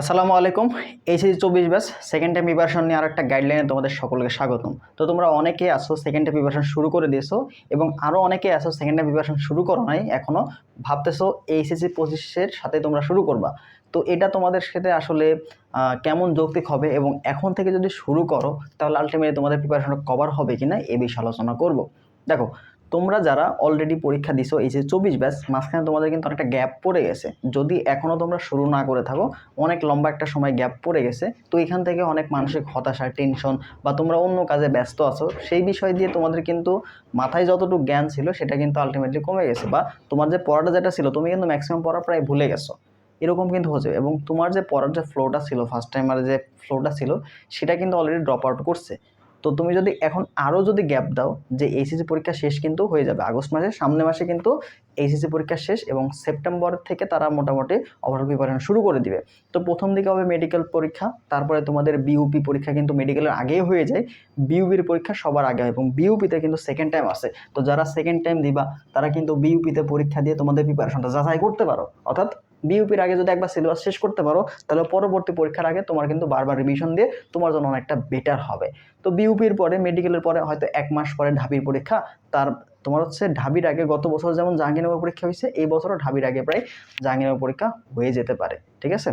আসসালামু আলাইকুম এইচএসি চব্বিশ ব্যাস সেকেন্ড টাইম প্রিপারেশন নিয়ে আর একটা গাইডলাইনে তোমাদের সকলকে স্বাগতম। তো তোমরা অনেকে আসো সেকেন্ড টাইম প্রিপারেশন শুরু করে দিয়েছ এবং আরও অনেকে আসো সেকেন্ড টাইম প্রিপারেশন শুরু করো নাই এখনও ভাবতেছো এইচএসি পঁচিশের সাথে তোমরা শুরু করবা। তো এটা তোমাদের সাথে আসলে কেমন যৌক্তিক হবে এবং এখন থেকে যদি শুরু করো, তাহলে আলটিমেটলি তোমাদের প্রিপারেশনটা কভার হবে কিনা, এ বিষয়ে আলোচনা করব। দেখো তোমরা যারা অলরেডি পরীক্ষা দিছো, এই যে চব্বিশ ব্যাচ মাঝখানে তোমাদের কিন্তু অনেকটা গ্যাপ পড়ে গেছে। যদি এখনও তোমরা শুরু না করে থাকো, অনেক লম্বা একটা সময় গ্যাপ পড়ে গেছে, তো এখান থেকে অনেক মানসিক হতাশা টেনশন বা তোমরা অন্য কাজে ব্যস্ত আছো, সেই বিষয় দিয়ে তোমাদের কিন্তু মাথায় যতটুকু জ্ঞান ছিল, সেটা কিন্তু আলটিমেটলি কমে গেছে বা তোমার যে পড়াটা যেটা ছিল, তুমি কিন্তু ম্যাক্সিমাম পড়া প্রায় ভুলে গেছো। এরকম কিন্তু হচ্ছে এবং তোমার যে পড়ার যে ফ্লোটা ছিল ফার্স্ট টাইমার যে ফ্লোটা ছিল, সেটা কিন্তু অলরেডি ড্রপ আউট করছে। তো তুমি যদি এখন আরও যদি গ্যাপ দাও যে এইচএসসি পরীক্ষা শেষ কিন্তু হয়ে যাবে, আগস্ট মাসে সামনে মাসে কিন্তু এইচএসসি পরীক্ষা শেষ এবং সেপ্টেম্বর থেকে তারা মোটামুটি ওভারঅল প্রিপারেশন শুরু করে দিবে। তো প্রথম দিকে হবে মেডিকেল পরীক্ষা, তারপরে তোমাদের বিউপি পরীক্ষা কিন্তু মেডিকেলের আগেই হয়ে যায়। বিউপির পরীক্ষা সবার আগে হয় এবং বিউপিতে কিন্তু সেকেন্ড টাইম আসে। তো যারা সেকেন্ড টাইম দিবা, তারা কিন্তু বিউপিতে পরীক্ষা দিয়ে তোমাদের প্রিপারেশনটা যাচাই করতে পারো। অর্থাৎ বিউপির আগে যদি একবার সিলেবাস শেষ করতে পারো, তাহলে পরবর্তী পরীক্ষার আগে তোমার কিন্তু বারবার রিভিশন দিয়ে তোমার জন্য অনেকটা বেটার হবে। তো বিউপির পরে মেডিকেলের পরে হয়তো এক মাস পরে ঢাবির পরীক্ষা, তার তোমার হচ্ছে ঢাবির আগে গত বছর যেমন জাহাঙ্গীরনগর পরীক্ষা হয়েছে, এই বছরও ঢাবির আগে প্রায় জাহাঙ্গীরনগর পরীক্ষা হয়ে যেতে পারে, ঠিক আছে?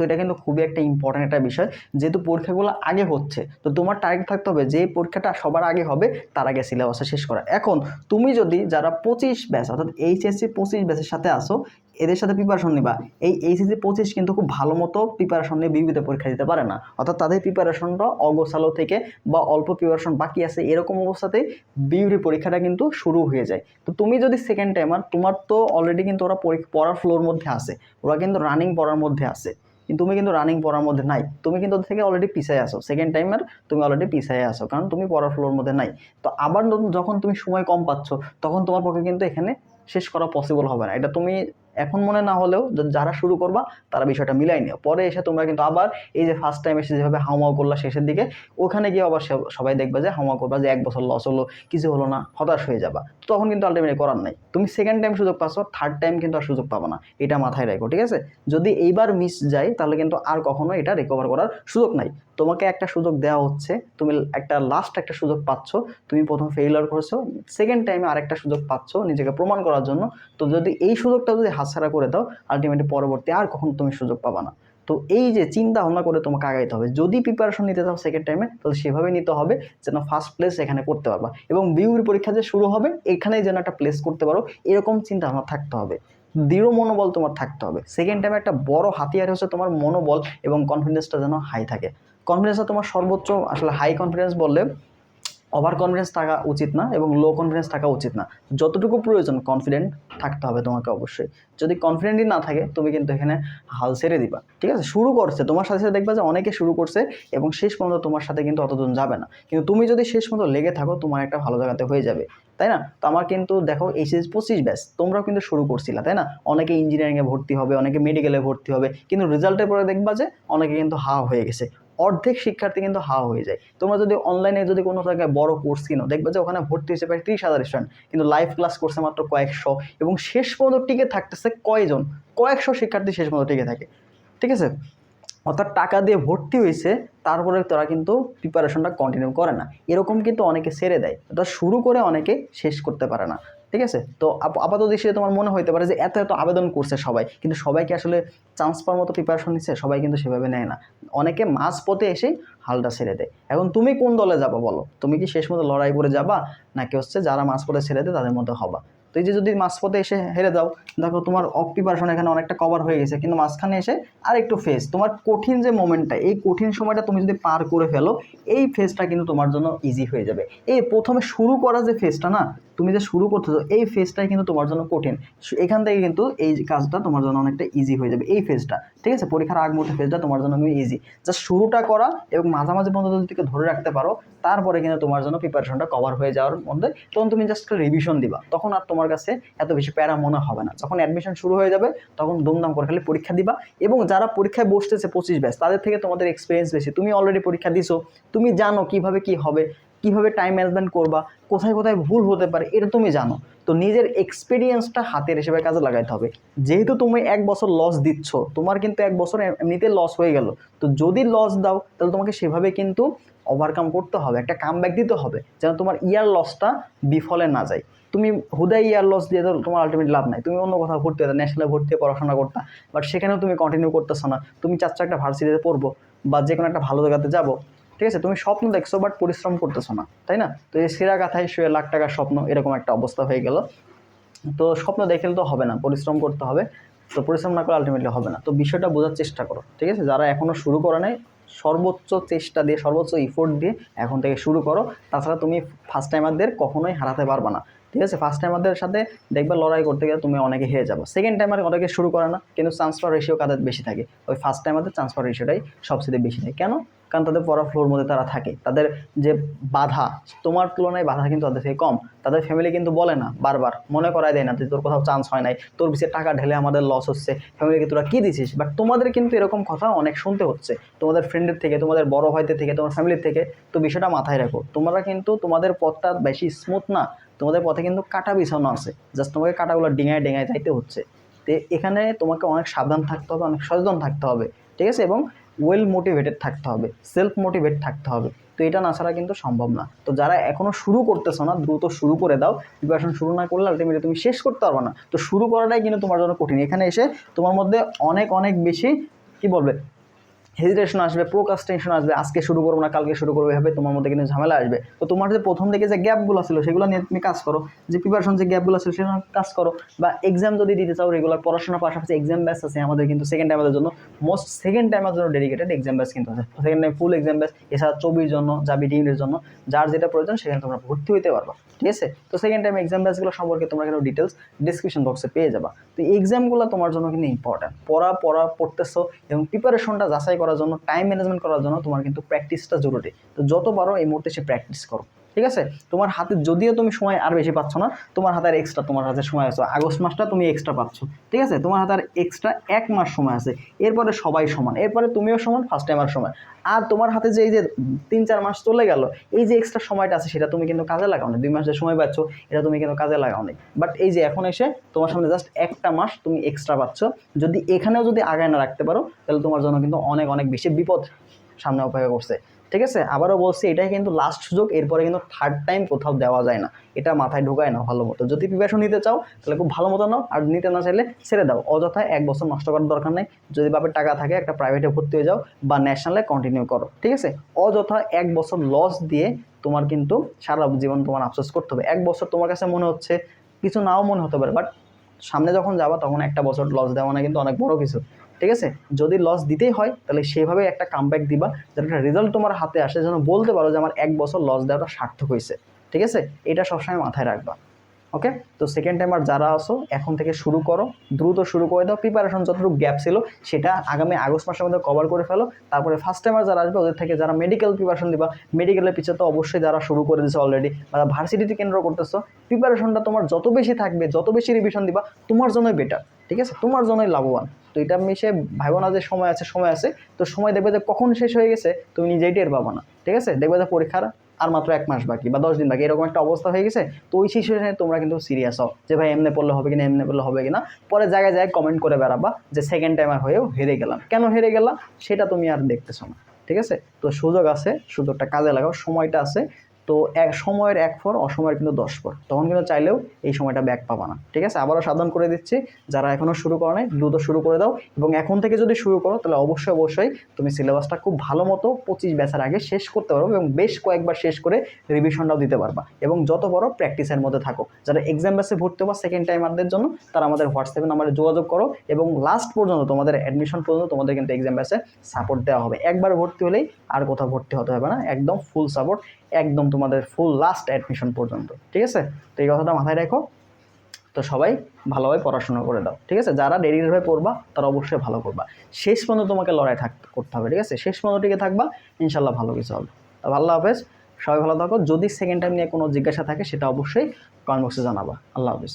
তো এটা কিন্তু খুবই একটা ইম্পর্ট্যান্ট একটা বিষয়। যেহেতু পরীক্ষাগুলো আগে হচ্ছে, তো তোমার টার্গেট থাকতে হবে যে পরীক্ষাটা সবার আগে হবে, তার আগে সিলেবাসে শেষ করা। এখন তুমি যদি যারা পঁচিশ ব্যাচ অর্থাৎ এইচএসসি পঁচিশ ব্যাচের সাথে আসো এদের সাথে প্রিপারেশন নিবা। এই এইচএসসি পঁচিশ কিন্তু খুব ভালো মতো প্রিপারেশন নিয়ে বিবিতে পরীক্ষা দিতে পারে না। অর্থাৎ তাদের প্রিপারেশনটা অগোছালো থেকে বা অল্প প্রিপারেশন বাকি আছে, এরকম অবস্থাতেই বিউটি পরীক্ষাটা কিন্তু শুরু হয়ে যায়। তো তুমি যদি সেকেন্ড টাইমার তোমার তো অলরেডি কিন্তু ওরা পড়ার ফ্লোর মধ্যে আছে। ওরা কিন্তু রানিং পড়ার মধ্যে আছে। তুমি কিন্তু রানিং পড়ার মধ্যে নাই। তুমি কিন্তু থেকে অলরেডি পিছায় আসো সেকেন্ড টাইমের তুমি অলরেডি পিছায় আসো কারণ তুমি পড়ার ফ্লোর মধ্যে নাই। তো আবার যখন তুমি সময় কম পাচ্ছ, তখন তোমার পক্ষে কিন্তু এখানে শেষ করা পসিবল হবে না। এটা তুমি এখন মনে না হলেও যারা শুরু করবা, তারা বিষয়টা মিলাই নিও। পরে এসে তোমরা কিন্তু আবার এই যে ফার্স্ট টাইম এসে যেভাবে হাউমাউ করলা শেষের দিকে, ওখানে গিয়ে আবার সবাই দেখবে যে হাউমাউ করবা যে এক বছর লস হলো, কিছু হলো না, হতাশ হয়ে যাবা। তখন কিন্তু আলটিমেটলি করার নাই। তুমি সেকেন্ড টাইম সুযোগ পাচ্ছ থার্ড টাইম কিন্তু আর সুযোগ পাবা না। এটা মাথায় রাখো, ঠিক আছে? যদি এইবার মিস যায়, তাহলে কিন্তু আর কখনো এটা রিকভার করার সুযোগ নাই। তোমাকে একটা সুযোগ দেওয়া হচ্ছে, তুমি একটা লাস্ট একটা সুযোগ পাচ্ছ, তুমি প্রথম ফেইলার করেছ সেকেন্ড টাইমে আরেকটা সুযোগ পাচ্ছ নিজেকে প্রমাণ করার জন্য। তো যদি এই সুযোগটা যদি হাতছাড়া করে দাও আলটিমেটলি পরবর্তী আর কখনো তুমি সুযোগ পাবা না। তো এই যে চিন্তা ভাবনা করে তোমাকে আগাইতে হবে, যদি প্রিপারেশন নিতে চাও সেকেন্ড টাইমে তাহলে সেভাবে নিতে হবে যেন ফার্স্ট প্লেস এখানে করতে পারবা। এবং বিউর পরীক্ষা যে শুরু হবে, এখানেই যেন একটা প্লেস করতে পারো, এরকম চিন্তা ভাবনা থাকতে হবে। দৃঢ় মনোবল তোমার থাকতে হবে। সেকেন্ড টাইমে একটা বড় হাতিয়ার হচ্ছে তোমার মনোবল এবং কনফিডেন্সটা যেন হাই থাকে। কনফিডেন্সটা তোমার সর্বোচ্চ, আসলে হাই কনফিডেন্স বললে ওভার কনফিডেন্স থাকা উচিত না এবং লো কনফিডেন্স থাকা উচিত না। যতটুকু প্রয়োজন কনফিডেন্ট থাকতে হবে তোমাকে অবশ্যই। যদি কনফিডেন্টই না থাকে, তুমি কিন্তু এখানে হাল ছেড়ে দিবা। ঠিক আছে? শুরু করছে। তোমার সাথে সাথে দেখবা যে অনেকে শুরু করছে এবং শেষ পর্যন্ত তোমার সাথে কিন্তু অতজন যাবে না। কিন্তু তুমি যদি শেষ পর্যন্ত লেগে থাকো, তোমার একটা ভালো জায়গাতে হয়ে যাবে। তাই না? তো আমার কিন্তু দেখো এইচএস পঁচিশ ব্যাস তোমরাও কিন্তু শুরু করছিলা, তাই না? অনেকে ইঞ্জিনিয়ারিংয়ে ভর্তি হবে, অনেকে মেডিকেলে ভর্তি হবে। কিন্তু রেজাল্টের পরে দেখবা যে অনেকে কিন্তু হা হয়ে গেছে। অর্ধেক শিক্ষার্থী কিন্তু হা হয়ে যায়। তোমরা যদি অনলাইনে যদি কোনো জায়গায় বড় কোর্স কিনো, দেখবে যে ওখানে ভর্তি হয়েছে প্রায় ত্রিশ হাজার স্টুডেন্ট কিন্তু লাইভ ক্লাস করছে মাত্র কয়েকশো এবং শেষ পর্যন্ত টিকে থাকতেছে কয়জন? কয়েকশো শিক্ষার্থী শেষ পর্যন্ত টিকে থাকে। ঠিক আছে? অর্থাৎ টাকা দিয়ে ভর্তি হয়েছে, তারপরে তারা কিন্তু প্রিপারেশনটা কন্টিনিউ করে না। এরকম কিন্তু অনেকে ছেড়ে দেয়। অর্থাৎ শুরু করে অনেকে শেষ করতে পারে না। ঠিক আছে? তো আপাতত আপাত দৃষ্টিতে তোমার মনে হইতে পারে যে এত এত আবেদন করছে সবাই। কিন্তু সবাইকে আসলে চান্স পাওয়ার মতো প্রিপারেশন নিচ্ছে সবাই কিন্তু সেভাবে নেয় না। অনেকে মাঝ পথে এসেই হালটা ছেড়ে দেয়। এখন তুমি কোন দলে যাবা বলো? তুমি কি শেষ মতো লড়াই করে যাবা? নাকি হচ্ছে যারা মাঝ পথে ছেড়ে দেয় তাদের মধ্যে হবা? তো এই যে যদি মাঝপথে এসে হেরে যাও, দেখো তোমার অফ প্রিপারেশন এখানে অনেকটা কভার হয়ে গেছে, কিন্তু মাঝখানে এসে আর একটু ফেজ তোমার কঠিন যে মোমেন্টটা এই কঠিন সময়টা তুমি যদি পার করে ফেলো, এই ফেজটা কিন্তু তোমার জন্য ইজি হয়ে যাবে। এই প্রথমে শুরু করা যে ফেজটা না, তুমি যে শুরু করতেছো এই ফেজটাই কিন্তু তোমার জন্য কঠিন। এখান থেকে কিন্তু এই কাজটা তোমার জন্য অনেকটা ইজি হয়ে যাবে, এই ফেজটা ঠিক আছে? পরীক্ষার আগ মুহূর্তে ফেজটা তোমার জন্য ইজি জাস্ট শুরুটা করা এবং মাঝামাঝি পর্যন্ত যদি ধরে রাখতে পারো, তারপরে কিন্তু তোমার জন্য প্রিপারেশনটা কভার হয়ে যাওয়ার মধ্যে তখন তুমি জাস্ট রিভিশন দিবা। তখন আর তোমার কাছে এত বেশি প্যারা মনে হবে না। যখন অ্যাডমিশন শুরু হয়ে যাবে, তখন দুমদাম করে খালি পরীক্ষা দিবা এবং যারা পরীক্ষায় বসতেছে পঁচিশ ব্যাচ তাদের থেকে তোমাদের এক্সপিরিয়েন্স বেশি। তুমি অলরেডি পরীক্ষা দিছো, তুমি জানো কীভাবে কি হবে, কীভাবে টাইম ম্যানেজমেন্ট করবা, কোথায় কোথায় ভুল হতে পারে, এটা তুমি জানো। তো নিজের এক্সপিরিয়েন্সটা হাতের হিসেবে কাজে লাগাইতে হবে। যেহেতু তুমি এক বছর লস দিচ্ছ, তোমার কিন্তু এক বছর এমনিতে লস হয়ে গেল। তো যদি লস দাও, তাহলে তোমাকে সেভাবে কিন্তু ওভারকাম করতে হবে, একটা কাম ব্যাক দিতে হবে, যেন তোমার ইয়ার লসটা বিফলে না যায়। তুমি হুদাই ইয়ার লস দিয়ে তো তোমার আলটিমেট লাভ নাই। তুমি অন্য কোথাও ভর্তি হতে ন্যাশনালে ভর্তি পড়াশোনা করতা বাট সেখানেও তুমি কন্টিনিউ করতেছো না। তুমি চাচ্ছ একটা ভার্সিটিতে পড়ব, বা যে কোনো একটা ভালো জায়গাতে যাব, ঠিক আছে? তুমি স্বপ্ন দেখছ বাট পরিশ্রম করতেছো না, তাই না? তো এই সেরা কাথায় শুয়ে লাখ টাকার স্বপ্ন, এরকম একটা অবস্থা হয়ে গেল। তো স্বপ্ন দেখলে তো হবে না, পরিশ্রম করতে হবে। তো পরিশ্রম না করে আলটিমেটলি হবে না। তো বিষয়টা বোঝার চেষ্টা করো, ঠিক আছে? যারা এখনও শুরু করে নাই, সর্বোচ্চ চেষ্টা দিয়ে, সর্বোচ্চ ইফোর্ট দিয়ে এখন থেকে শুরু করো। তাছাড়া তুমি ফার্স্ট টাইমারদের কখনোই হারাতে পারবে না। ঠিক আছে? ফার্স্ট টাইমারদের সাথে দেখবে লড়াই করতে গেলে তুমি অনেকে হেরে যাব। সেকেন্ড টাইমার অনেকে শুরু করে না, কিন্তু ট্রান্সফার রেশিও কাদের বেশি থাকে? ওই ফার্স্ট টাইমারদের ট্রান্সফার রেশিওটাই সবচেয়ে বেশি থাকে। কেন? কারণ তাদের পড়া ফ্লোর মধ্যে তারা থাকে। তাদের যে বাধা, তোমার তুলনায় বাধা কিন্তু তাদের থেকে কম। তাদের ফ্যামিলি কিন্তু বলে না, বারবার মনে করায় দেয় না যে তোর কোথাও চান্স হয় নাই, তোর পিছিয়ে টাকা ঢেলে আমাদের লস হচ্ছে ফ্যামিলিকে তোরা কী দিছিস? বাট তোমাদের কিন্তু এরকম কথা অনেক শুনতে হচ্ছে। তোমাদের ফ্রেন্ডের থেকে, তোমাদের বড় ভাইদের থেকে, তোমার ফ্যামিলির থেকে। তো বিষয়টা মাথায় রাখো। তোমরা কিন্তু তোমাদের পথটা বেশি স্মুথ না। তোমাদের পথে কিন্তু কাটা বিছানো আছে। জাস্ট তোমাকে কাটাগুলো ডিঙায় ডিঙায় যাইতে হচ্ছে। তো এখানে তোমাকে অনেক সাবধান থাকতে হবে, অনেক সচেতন থাকতে হবে, ঠিক আছে? এবং ওয়েল মোটিভেটেড থাকতে হবে সেলফ মোটিভেট থাকতে হবে। তো এটা না ছাড়া কিন্তু সম্ভব না। তো যারা এখনও শুরু করতেছো না, দ্রুত শুরু করে দাও। প্রিপারেশন শুরু না করলে আলটিমেটলি তুমি শেষ করতে পারবে না। তো শুরু করাটাই কিন্তু তোমার জন্য কঠিন। এখানে এসে তোমার মধ্যে অনেক অনেক বেশি, কি বলবে? হেজিটেশন আসবে প্রোকাস্টেশন আসবে, আজকে শুরু করব না, কালকে শুরু করব, এভাবে তোমার মধ্যে কিন্তু ঝামেলা আসবে। তো তোমার যে প্রথম থেকে যে গ্যাপগুলো ছিল, সেগুলো নিয়ে তুমি কাজ করো। যে প্রিপারেশন যে গ্যাপগুলো ছিল, সেগুলো কাজ করো। বা এক্সাম যদি দিতে চাও রেগুলার পড়াশোনার পাশাপাশি এক্সাম ব্যাস আছে আমাদের কিন্তু সেকেন্ড টাইমের জন্য। মোস্ট সেকেন্ড টাইমের জন্য ডেডিকেটেড এক্সাম ব্যাস কিন্তু আছে। Second time full exam batch এছাড়া চবির জন্য, যাবি ডিমের জন্য, যার যেটা প্রয়োজন সেখানে তোমরা ভর্তি হতে পারবা। ঠিক আছে? তো সেকেন্ড টাইম এক্সাম ব্যাচগুলো সম্পর্কে তোমরা কিন্তু ডিটেলস ডিসক্রিপশন বক্সে পেয়ে যাবা। তো এক্সামগুলো তোমার জন্য কিন্তু ইম্পর্ট্যান্ট পড়া পড়া, পড়তেছো এবং প্রিপারেশনটা যাচাই করার জন্য টাইম ম্যানেজমেন্ট করার জন্য তোমার কিন্তু প্র্যাকটিসটা জরুরি। তো যত পারো এই মুহূর্তে সে প্র্যাকটিস করো। ঠিক আছে? তোমার হাতে যদিও তুমি সময় আর বেশি পাচ্ছ না, তোমার হাতে আর এক্সট্রা তোমার হাতে সময় আছে। আগস্ট মাসটা তুমি এক্সট্রা পাচ্ছ। ঠিক আছে? তোমার হাতে আর এক্সট্রা এক মাস সময় আছে। এরপরে সবাই সমান। এরপরে তুমিও সমান ফার্স্ট টাইমার সময় আর তোমার হাতে যে এই যে তিন চার মাস চলে গেল, এই যে এক্সট্রা সময়টা আছে, সেটা তুমি কিন্তু কাজে লাগাও না। দুই মাস যে সময় পাচ্ছ, এটা তুমি কিন্তু কাজে লাগাও নি। বাট এই যে এখন এসে তোমার সামনে জাস্ট একটা মাস তুমি এক্সট্রা পাচ্ছ। যদি এখানেও যদি আগায় না রাখতে পারো, তাহলে তোমার জন্য কিন্তু অনেক অনেক বেশি বিপদ সামনে অপেক্ষা করছে। ঠিক আছে? আবারও বলছি, এটাই কিন্তু লাস্ট সুযোগ, এরপরে কিন্তু থার্ড টাইম কোথাও দেওয়া যায় না। এটা মাথায় ঢোকায় না ভালো মতো। যদি প্রিপারেশন নিতে চাও, তাহলে খুব ভালো মতো নাও, আর নিতে না চাইলে ছেড়ে দাও। অযথায় এক বছর নষ্ট করার দরকার নেই। যদি বাপের টাকা থাকে, একটা প্রাইভেটে ভর্তি হয়ে যাও, বা ন্যাশনালে কন্টিনিউ করো। ঠিক আছে? অযথা এক বছর লস দিয়ে তোমার কিন্তু সারা জীবন তোমার আফসোস করতে হবে। এক বছর তোমার কাছে মনে হচ্ছে, কিছু নাও মনে হতে পারে বাট সামনে যখন যাবা, তখন একটা বছর লস দেওয়া মানে কিন্তু অনেক বড় কিছু। ঠিক আছে? যদি লস দিতেই হয়, তাহলে সেভাবে একটা কামব্যাক দিবা যাতে একটা রেজাল্ট তোমার হাতে আসে, যেন বলতে পারো যে আমার এক বছর লস দেওয়াটা সার্থক হয়েছে। ঠিক আছে? এটা সবসময় মাথায় রাখবা। ওকে তো সেকেন্ড টাইমার যারা আসো এখন থেকে শুরু করো। দ্রুত শুরু করে দাও। প্রিপারেশন যতটুকু গ্যাপ ছিল, সেটা আগামী আগস্ট মাসের মধ্যে কভার করে ফেলো। তারপরে ফার্স্ট টাইমার যারা আসবে, ওদের থেকে যারা মেডিকেল প্রিপারেশন দিবা মেডিকেলের পিছিয়ে তো অবশ্যই যারা শুরু করে দিচ্ছে অলরেডি বা ভার্সিটিতে কেন্দ্র করতেছো প্রিপারেশনটা তোমার যত বেশি থাকবে, যত বেশি রিভিশন দিবা, তোমার জন্যই বেটার ঠিক আছে? তোমার জন্যই লাভবান। তো এটা মিশে ভাইবো না যে সময় আছে সময় আছে, তো সময় দেখবে যে কখন শেষ হয়ে গেছে, তুমি নিজেই টের পাবো না, ঠিক আছে? দেখবে যে পরীক্ষার আর মাত্র এক মাস বাকি বা দশ দিন বাকি, এরকম একটা অবস্থা হয়ে গেছে। তো ওই সিচুয়েশনে তোমরা কিন্তু সিরিয়াস হও যে ভাই এমনি পড়লে হবে কিনা, এমনি পড়লে হবে কিনা। পরে জায়গায় জায়গায় কমেন্ট করে বেড়াবা যে সেকেন্ড টাইম আর হয়েও হেরে গেলাম। কেন হেরে গেলাম সেটা তুমি আর দেখতেছো না। ঠিক আছে? তো সুযোগ আছে, সুযোগটা কাজে লাগাও, সময়টা আছে। তো এক সময়ের এক ফর, অসময়ের কিন্তু দশ ফর। তখন কিন্তু চাইলেও এই সময়টা ব্যাক পাবা না। ঠিক আছে? আবারও সাবধান করে দিচ্ছি, যারা এখনও শুরু করো নাই, দ্রুত শুরু করে দাও। এবং এখন থেকে যদি শুরু করো, তাহলে অবশ্যই অবশ্যই তুমি সিলেবাসটা খুব ভালো মতো পঁচিশ ব্যাচের আগে শেষ করতে পারবে এবং বেশ কয়েকবার শেষ করে রিভিশনটাও দিতে পারবা। এবং যত বড় প্র্যাকটিসের মধ্যে থাকো, যারা এক্সাম ব্যাচে ভর্তি হবা সেকেন্ড টাইমারদের জন্য, তারা আমাদের হোয়াটসঅ্যাপে নাম্বারে যোগাযোগ করো এবং লাস্ট পর্যন্ত, তোমাদের অ্যাডমিশন পর্যন্ত তোমাদের কিন্তু এক্সাম ব্যাচে সাপোর্ট দেওয়া হবে। একবার ভর্তি হলেই আর কোথাও ভর্তি হতে হবে না, একদম ফুল সাপোর্ট একদম তোমাদের ফুল লাস্ট অ্যাডমিশন পর্যন্ত, ঠিক আছে? তো এই কথাটা মাথায় রেখো। তো সবাই ভালোভাবে পড়াশোনা করে দাও, ঠিক আছে? যারা ডেরিভাবে পড়বা, তারা অবশ্যই ভালো করবা। শেষ পর্যন্ত তোমাকে লড়াই থাক, করতে হবে, ঠিক আছে? শেষ পর্যন্ত টিকে থাকবা ইনশাল্লাহ ভালো কিছু হবে। তো আল্লাহ হাফেজ, সবাই ভালো থাকো। যদি সেকেন্ড টাইম নিয়ে কোনো জিজ্ঞাসা থাকে, সেটা অবশ্যই কমেন্ট বক্সে জানাবা। আল্লাহ হাফেজ।